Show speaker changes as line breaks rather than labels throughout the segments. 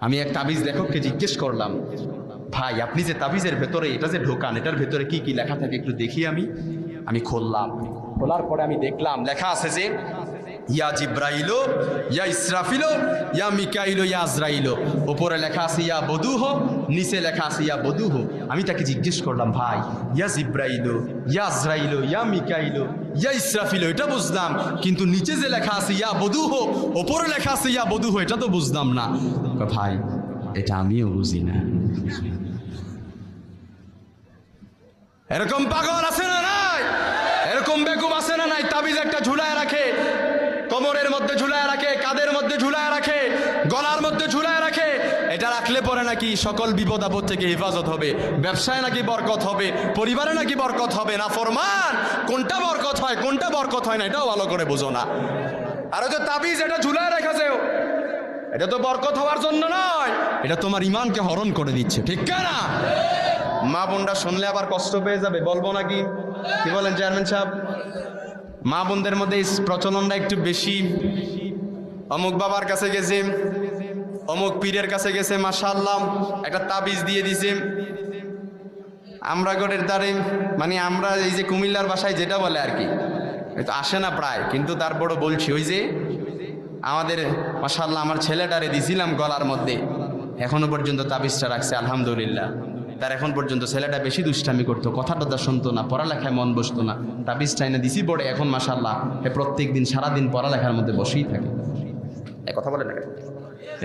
আমি এক তাবিজ লেখককে জিজ্ঞেস করলাম, ভাই, আপনি যে তাবিজের ভেতরে, এটা যে ঢোকান, এটার ভেতরে কি কি লেখা থাকে একটু দেখি আমি? আমি খুললাম। খোলার পরে আমি দেখলাম, লেখা আছে যে, ইয়া জিব্রাইলো, ইয়া ইসরাফিলো, ইয়া মিকাইলো, ইয়া আজরাইলো। ওপরে লেখা আছে, ইয়া বধুহ নিচে লেখা আছে, ইয়া বধুহ। আমি তাকে জিজ্ঞেস করলাম, ভাই, ইয়া জিব্রাইলো, ইয়া আজরাইলো, ইয়া মিকাইলো, ইয়া ইসরাফিলো, এটা বুঝলাম। কিন্তু নিচে যে লেখা আছে, ইয়া বধুহ, ওপরে লেখা আছে, ইয়া বধুহ, এটা তো বুঝলাম না। ভাই, এটা আমিও বুঝি না। এরকম পাগল আছে না নাই? এরকম বেকুব আছে না নাই? তাবিজ একটা ঝুলায় রাখে, কোমরের মধ্যে ঝুলায় রাখে কাদের মধ্যে ঝুলায় রাখে, গলার মধ্যে ঝুলায় রাখে। রাখলে পরে নাকি সকল বিপদ আপদ থেকে হেফাজত হবে? ব্যবসায় নাকি বরকত হবে? পরিবারে নাকি বরকত হবে? না, ফরমান? কোনটা বরকত হয়, কোনটা বরকত হয় না, এটাও ভালো করে বোঝো না। আর যে তাবিজ, এটা ঝুলায় রেখেছে এটা তো বরকত হওয়ার জন্য নয়। এটা তোমার ইমানকে হরণ করে দিচ্ছে, ঠিক না? মা বোনরা শুনলে আবার কষ্ট পেয়ে যাবে, বলব নাকি? কি বলেন চেয়ারম্যান সাহেব? মা বোনদের মধ্যে প্রচলনটা একটু বেশি। অমুক বাবার কাছে গেছে অমুক পীরের কাছে গেছে মাশাল্লাহ একটা তাবিজ দিয়ে দিছে। আমরা গড়ের দ্বারে মানে আমরা এই যে কুমিল্লার বাসায় যেটা বলে আর কি তো আসে না প্রায়, কিন্তু তারপরও বলছি, ওই যে আমাদের মাশাল্লাহ আমার ছেলেটারে দিছিলাম গলার মধ্যে, এখনও পর্যন্ত তাবিজটা রাখছে, আলহামদুলিল্লাহ। তার এখন পর্যন্ত ছেলেটা বেশি দুষ্টামি করতো কথা টথা শুনতো না, পড়ালেখায় মন বসতো না। তাবিজটা এনে দিছি পড়ে, এখন মাশাল্লাহ এ প্রত্যেক দিন সারাদিন পড়ালেখার মধ্যে বসেই থাকে। কথা বলে না?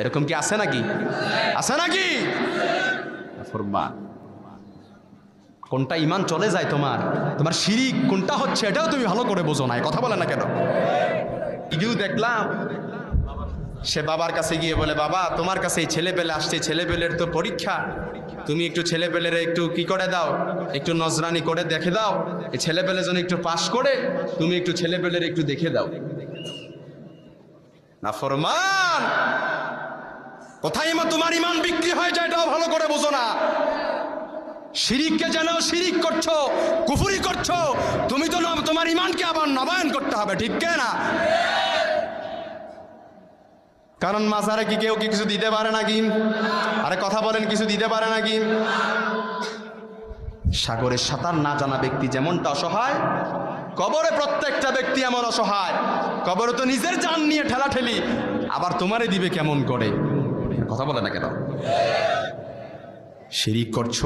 এরকম কি আছে নাকি? আছে নাকি? কোনটা ইমান চলে যায় তোমার? তোমার শিরিক কোনটা হচ্ছে, এটাও তুমি ভালো করে বোঝো না কথা বলে না কেন? ইগিও দেখলাম, সে বাবার কাছে গিয়ে বলে, বাবা, তোমার কাছে এই ছেলে পেলে আসছে ছেলে পেলের তো পরীক্ষা। তুমি একটু ছেলে পেলের একটু কি করে দাও? একটু নজরানি করে দেখে দাও। এই ছেলে পেলে যেন একটু পাশ করে, তুমি একটু ছেলে পেলের একটু দেখে দাও। না ফরমান! কোথায় তোমার ইমান বিক্রি হয়ে যায় এটাও ভালো করে বোঝো না। শিরিককে যেন শিরিক করছ, কুফুরি করছ, তুমি তো তোমার ইমানকে আবার নবায়ন করতে হবে, ঠিক কে না? কারণ মাজারে কি কেউ কি কিছু দিতে পারে নাকি আরে কথা বলেন, কিছু দিতে পারে নাকি সাগরে সাঁতার না জানা ব্যক্তি যেমনটা অসহায়, কবরে প্রত্যেকটা ব্যক্তি এমন অসহায়। কবরে তো নিজের জান নিয়ে ঠেলাঠেলি, আবার তোমারে দিবে কেমন করে? কথা বলে না কেন? শিরিক করছ?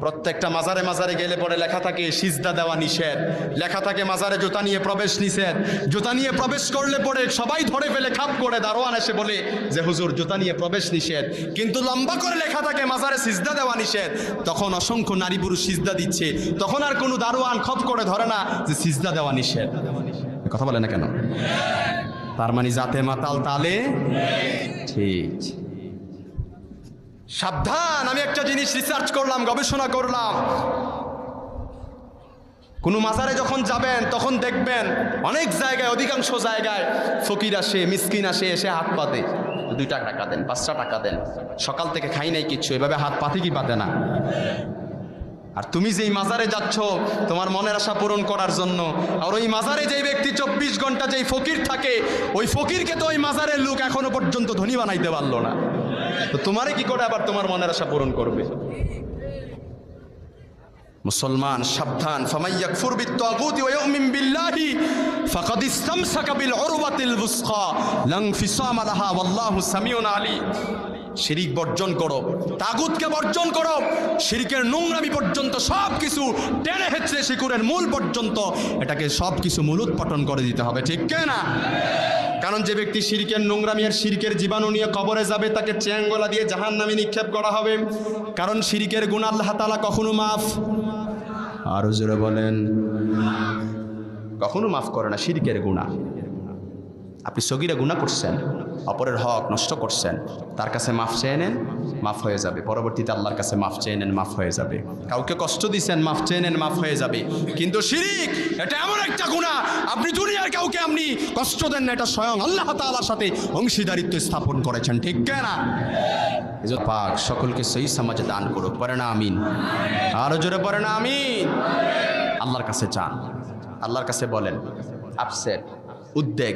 প্রত্যেকটা মাজারে মাজারে গেলে পরে লেখা থাকে, সিজদা দেওয়া নিষেধ। লেখা থাকে, মাজারে জুতা নিয়ে প্রবেশ নিষেধ। জুতা নিয়ে প্রবেশ করলে পরে সবাই ধরে ফেলে খাপ করে দারোয়ান এসে বলে যে, হুজুর, জুতা নিয়ে প্রবেশ নিষেধ। কিন্তু লম্বা করে লেখা থাকে, মাজারে সিজদা দেওয়া নিষেধ। তখন অসংখ্য নারী পুরুষ সিজদা দিচ্ছে। তখন আর কোনো দারোয়ান খপ করে ধরে না যে, সিজদা দেওয়া নিষেধ। কথা বলে না কেন? তার মানে জাতে মাতাল তালে? ঠিক। সাবধান, আমি একটা জিনিস রিসার্চ করলাম, গবেষণা করলাম। কোনো মাজারে যখন যাবেন, তখন দেখবেন অনেক জায়গায়, অধিকাংশ জায়গায় ফকির আসে, মিসকিন আসে, এসে হাত পাতে দুইটা টাকা দেন, পাঁচটা টাকা দেন। সকাল থেকে খাই নাই কিচ্ছু, এভাবে হাত পাতে কি পাতে না? আর তুমি যেই মাজারে যাচ্ছ, তোমার মনের আশা পূরণ করার জন্য, আর ওই মাজারে যেই ব্যক্তি চব্বিশ ঘণ্টা যেই ফকির থাকে, ওই ফকিরকে তো ওই মাজারের লোক এখনও পর্যন্ত ধনী বানাইতে পারল না। তো তোমারে কি করে আবার তোমার মনের আশা পূরণ করবে? মুসলমান, সাবধান। ফামাইয়াক ফুরবিত তাগুতি ওয়া ইউমিন বিল্লাহি, ফাকাদ ইসতামসাকা বিল উরওয়াতিল বুসকা, লাং ফিসামা লাহা, ওয়াল্লাহু সামিউন আলী শিরিক বর্জন করো, তাগুতকে বর্জন করো, শিরিকের নোংরামি পর্যন্ত সব কিছু টেনে হেঁচড়ে শিকুরের মূল পর্যন্ত এটাকে সব কিছু মূলোৎপাটন করে দিতে হবে, ঠিক না কারণ যে ব্যক্তি শিরিকের নোংরামি আর শিরিকের জীবাণু নিয়ে কবরে যাবে, তাকে চ্যাঙ্গলা দিয়ে জাহান নামে নিক্ষেপ করা হবে। কারণ শিরিকের গুণ আল্লাহ তালা কখনো মাফ। আরও জোরে বলেন। কখনো মাফ করে না, শিরিকের গুণা। আপনি সগিরা গুণা করছেন, অপরের হক নষ্ট করছেন, তার কাছে মাফ চেয়ে নেন, মাফ হয়ে যাবে। পরবর্তীতে আল্লাহর কাছে মাফ চেয়ে নেন, মাফ হয়ে যাবে। কাউকে কষ্ট দিচ্ছেন মাফ চেয়ে নেন, মাফ হয়ে যাবে। কিন্তু শিরিক, এটা এমন একটা গুণা আপনি দুনিয়ার কাউকে আপনি কষ্ট দেন না, এটা স্বয়ং আল্লাহ তাআলার সাথে অংশীদারিত্ব স্থাপন করেছেন, ঠিক না পাক, সকলকে সেই সমাজে দান করুক পরে না, আমিন। আরও জোরে পরে না, আমিন। আল্লাহর কাছে চান, আল্লাহর কাছে বলেন আপসেট উদ্বেগ,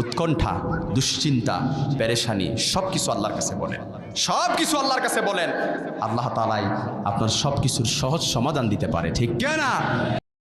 উৎকণ্ঠা, দুশ্চিন্তা, পেরেশানি সব কিছু আল্লাহর কাছে বলেন। সব কিছু আল্লাহর কাছে বলেন। আল্লাহ তালাই আপনার সব কিছুর সহজ সমাধান দিতে পারে, ঠিক না